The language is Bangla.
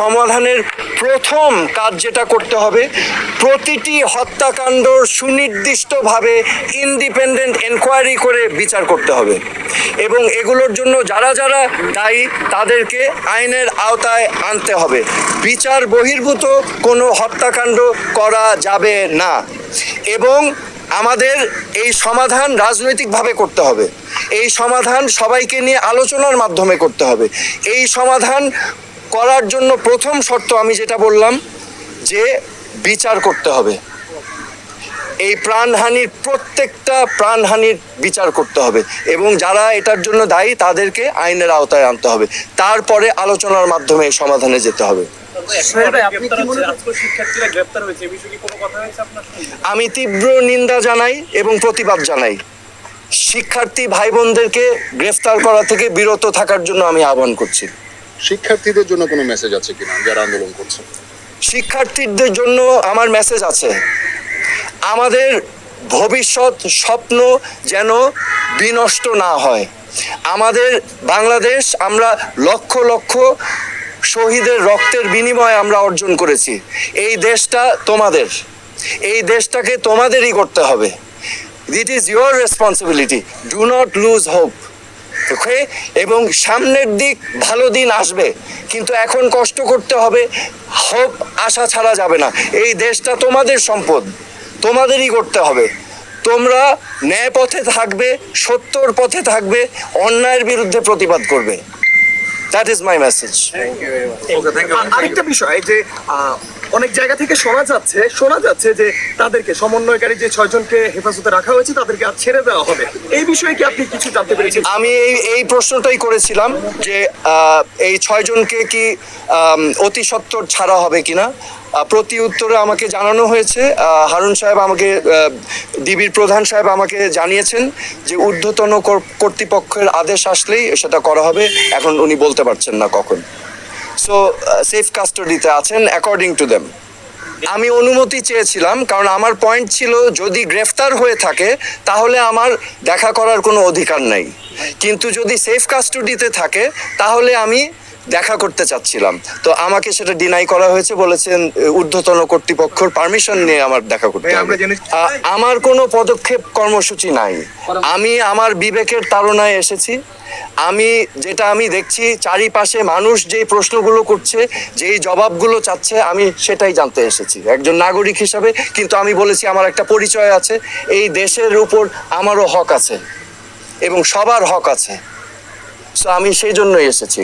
সমাধানের প্রথম কাজ যেটা করতে হবে, প্রতিটি হত্যাকাণ্ড সুনির্দিষ্টভাবে ইন্ডিপেন্ডেন্ট এনকোয়ারি করে বিচার করতে হবে। এবং এগুলোর জন্য যারা যারা দায়ী, তাদেরকে আইনের আওতায় আনতে হবে। বিচার বহির্ভূত কোনো হত্যাকাণ্ড করা যাবে না। এবং আমাদের এই সমাধান রাজনৈতিকভাবে করতে হবে। এই সমাধান সবাইকে নিয়ে আলোচনার মাধ্যমে করতে হবে। এই সমাধান করার জন্য প্রথম শর্ত আমি যেটা বললাম যে বিচার করতে হবে। এই প্রাণহানির প্রত্যেকটা প্রাণহানির বিচার করতে হবে এবং যারা এটার জন্য দায়ী তাদেরকে আইনের আওতায় আনতে হবে। তারপরে আলোচনার মাধ্যমে সমাধানে যেতে হবে? আমি তীব্র নিন্দা জানাই এবং প্রতিবাদ জানাই। শিক্ষার্থী ভাই বোনদেরকে গ্রেফতার করা থেকে বিরত থাকার জন্য আমি আহ্বান করছি। শিক্ষার্থীদের জন্য কোনো মেসেজ আছে কিনা যারা আন্দোলন করছে? শিক্ষার্থীদের জন্য আমার মেসেজ আছে। আমাদের ভবিষ্যৎ স্বপ্ন যেন বিনষ্ট না হয়। আমাদের বাংলাদেশ আমরা লক্ষ লক্ষ শহীদের রক্তের বিনিময়ে আমরা অর্জন করেছি। এই দেশটা তোমাদের। এই দেশটাকে তোমাদেরই করতে হবে। It is your responsibility do not lose hope okay এবং সামনের দিক ভালো দিন আসবে। কিন্তু এখন কষ্ট করতে হবে হোপ আশা ছাড়া যাবে না। এই দেশটা তোমাদের সম্পদ, তোমাদেরই করতে হবে। তোমরা ন্যায় পথে থাকবে, সত্যর পথে থাকবে, অন্যায়ের বিরুদ্ধে প্রতিবাদ করবে। দ্যাট ইজ মাই মেসেজ আরেকটা বিষয় যে অনেক জায়গা থেকে শোনা যাচ্ছে শোনা যাচ্ছে যে তাদেরকে, সমন্বয়কারী যে ছয়জনকে হেফাজতে রাখা হয়েছে, তাদেরকে আর ছেড়ে দেওয়া হবে। এই বিষয়ে কি আপনি কিছু জানতে পেরেছেন? আমি এই এই প্রশ্নটাই করেছিলাম যে এই ছয়জনকে কি অতি সত্বর ছাড়া হবে কিনা? প্রতি উত্তরে আমাকে জানানো হয়েছে হারুন সাহেব আমাকে ডিবির প্রধান সাহেব আমাকে জানিয়েছেন যে ঊর্ধ্বতন কর্তৃপক্ষের আদেশ আসলেই সেটা করা হবে। এখন উনি বলতে পারছেন না কখন। সো সেফ কাস্টডিতে আছেন অ্যাকর্ডিং টু দেম আমি অনুমতি চেয়েছিলাম, কারণ আমার পয়েন্ট ছিল, যদি গ্রেফতার হয়ে থাকে, তাহলে আমার দেখা করার কোনো অধিকার নাই। কিন্তু যদি সেফ কাস্টডিতে থাকে, তাহলে আমি দেখা করতে চাচ্ছিলাম। তো আমাকে সেটা ডিনাই করা হয়েছে বলেছেন ঊর্ধ্বতন কর্তৃপক্ষর পারমিশন নিয়ে আমার দেখা করতে হবে। আমার কোনো পদক্ষেপ কর্মসূচি নাই। আমি আমার বিবেকের তাড়নায় এসেছি। আমি যেটা আমি দেখছি চারিপাশে মানুষ যেই প্রশ্নগুলো করছে যেই জবাবগুলো চাচ্ছে আমি সেটাই জানতে এসেছি। একজন নাগরিক হিসাবে কিন্তু আমি বলেছি আমার একটা পরিচয় আছে। এই দেশের উপর আমারও হক আছে এবং সবার হক আছে। সো আমি সেই জন্যই এসেছি।